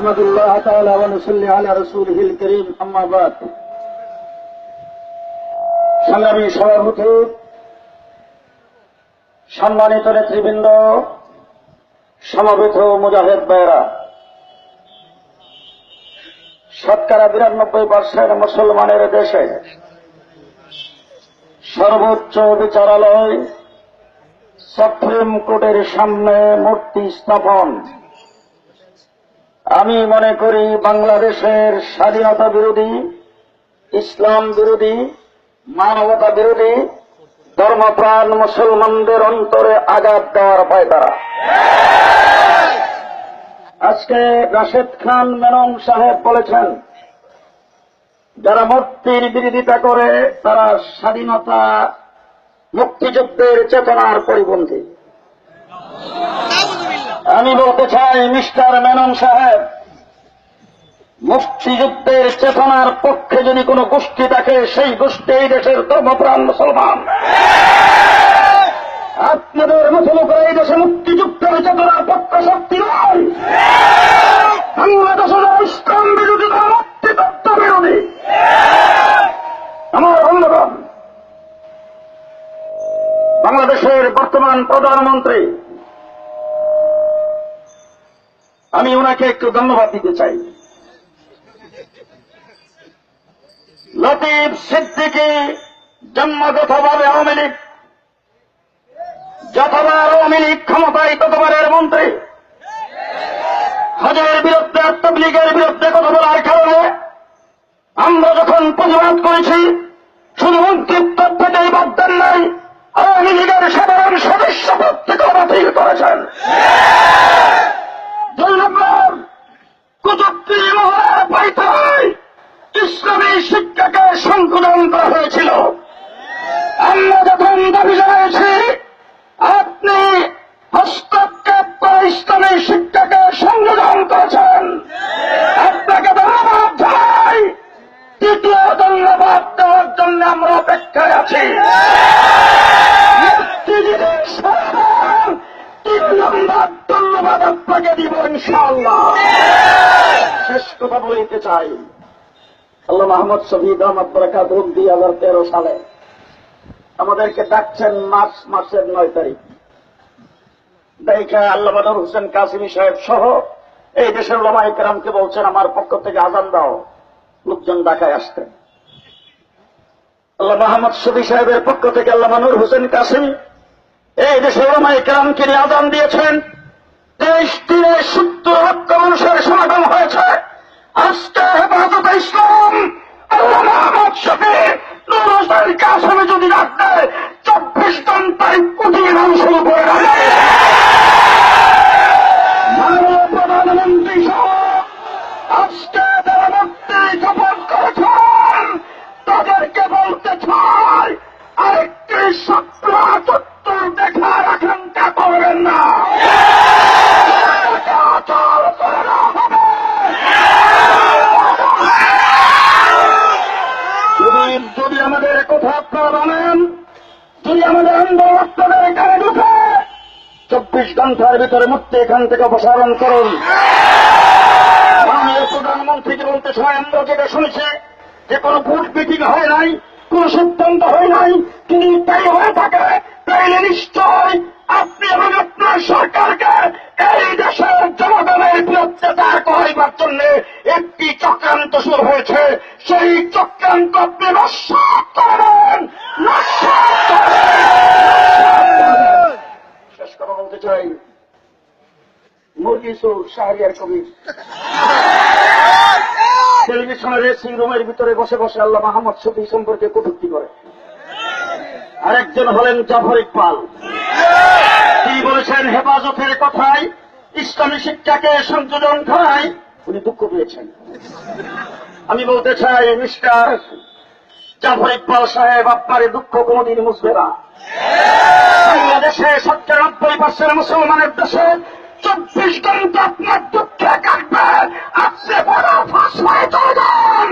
نحمد الله تعالى ونصلي على رسوله الكريم أما بعد সংগ্রামী সভাপতি সম্মানিত নেতৃবৃন্দ সমবেত মুজাহেদ ভাইরা শতকরা বিরানব্বই পার্সেন্ট মুসলমানের দেশে সর্বোচ্চ বিচারালয় সুপ্রিম কোর্টের সামনে মূর্তি স্থাপন আমি মনে করি বাংলাদেশের স্বাধীনতা বিরোধী, ইসলাম বিরোধী, মানবতা বিরোধী, ধর্মপ্রাণ মুসলমানদের অন্তরে আঘাত দেওয়ার পায় তারা। আজকে রাশেদ খান মেনন সাহেব বলেছেন, যারা মূর্তির বিরোধিতা করে, তারা স্বাধীনতা মুক্তিযুদ্ধের চেতনার পরিপন্থী। আমি বলতে চাই, মিস্টার মেনন সাহেব, মুক্তিযুদ্ধের চেতনার পক্ষে যদি কোনো গোষ্ঠী থাকে, সেই গোষ্ঠী এই দেশের ধর্মপ্রাণ মুসলমান। আপনাদের মতো লোকেরা এই দেশে মুক্তিযুদ্ধের চেতনার পক্ষ শক্তি ইসলাম বিরোধী বিরোধী। আমার বন্ধুগণ, বাংলাদেশের বর্তমান প্রধানমন্ত্রী আমি ওনাকে একটু ধন্যবাদ দিতে চাই। লতিফ সিদ্দিকি জন্মগতভাবে আওয়ামী লীগ, যতবার আওয়ামী লীগ ক্ষমতায় ততবারের মন্ত্রী। হজের বিরুদ্ধে, তবলিগের বিরুদ্ধে কথা বলার কারণে আমরা যখন প্রতিবাদ করেছি, শুধু মন্ত্রিত্ব থেকেই বাদ দেন নাই, আওয়ামী লীগের সাধারণ সদস্য পদ থেকে বাতিল করেছেন। আমরা অপেক্ষায় আছি। তিন নম্বর ধন্যবাদ আপনাকে দিব ইনশাআল্লাহ। শেষ কথা বলতে চাই। আল্লাহ মাহমদ শহীদ আহমদ বরাকাত দুই হাজার তেরো সালে আমাদেরকে ডাকছেন মার্চ মাসের নয় তারিখ। দেখা আল্লাহ বাদর হোসেন কাসিমি সাহেব সহ এই দেশের ওলামা ইকরামকে বলছেন, আমার পক্ষ থেকে আজান দাও। লোকজন ঢাকায় আসতেন। আল্লাহ মাহমদ শফি সাহেবের পক্ষ থেকে আল্লাহ মানুর হোসেন কাসিম, এই দেশের ওলামা ইকরামকে নিয়ে আজান দিয়েছেন। দেশ দিনে সত্তর লক্ষ মানুষের সমাগম হয়েছে। আজকে হেফাজত ইসলাম, আল্লাহ মাহমদ শফি নুর হোসেন যদি দেয়, চব্বিশ ঘন্টায় কোটি মানুষের উপরে রাখে প্রধানমন্ত্রী সহ আজকে সত্য না যদি আমাদের কথা আপনারা যদি আমাদের এখানে ঢুকে চব্বিশ ঘণ্টার ভিতরে মুক্তি এখান থেকে অপসারণ করুন প্রধানমন্ত্রীকে বলতে চাই আমরা যেটা শুনেছি যে কোনো ভোট মিটিং হয় নাই কোন সিদ্ধান্ত হয় নাই চক্রান্ত শুরু হয়েছে। সেই চক্রান্ত আপনি নস্বাত করবেন। শেষ কথা বলতে চাই। মুরগি সুর শাহরিয়ার কবির। টেলিভিশনের রেসিং রুমের ভিতরে বসে বসে আল্লাহ মাহমদ শফি সম্পর্কে কটূক্তি করে। আরেকজন হলেন জাফর ইকবাল। তিনি বলেছেন, হেফাজতের কথায় ইসলামী শিক্ষাকে সংযোজন করায় উনি দুঃখ পেয়েছেন। আমি বলতে চাই, মিস্টার জাফর ইকবাল সাহেব, আপনার দুঃখ কোনদিন মুছবে না। বাংলাদেশে সত্তর নব্বই পার্সেন্ট মুসলমানের দেশে চব্বিশ ঘণ্টা আপনার দুঃখে কাটবে। আপনি বড় ফাঁস হয়ে চলে যান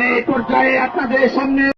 এই পর্যায়ে আপনাদের সামনে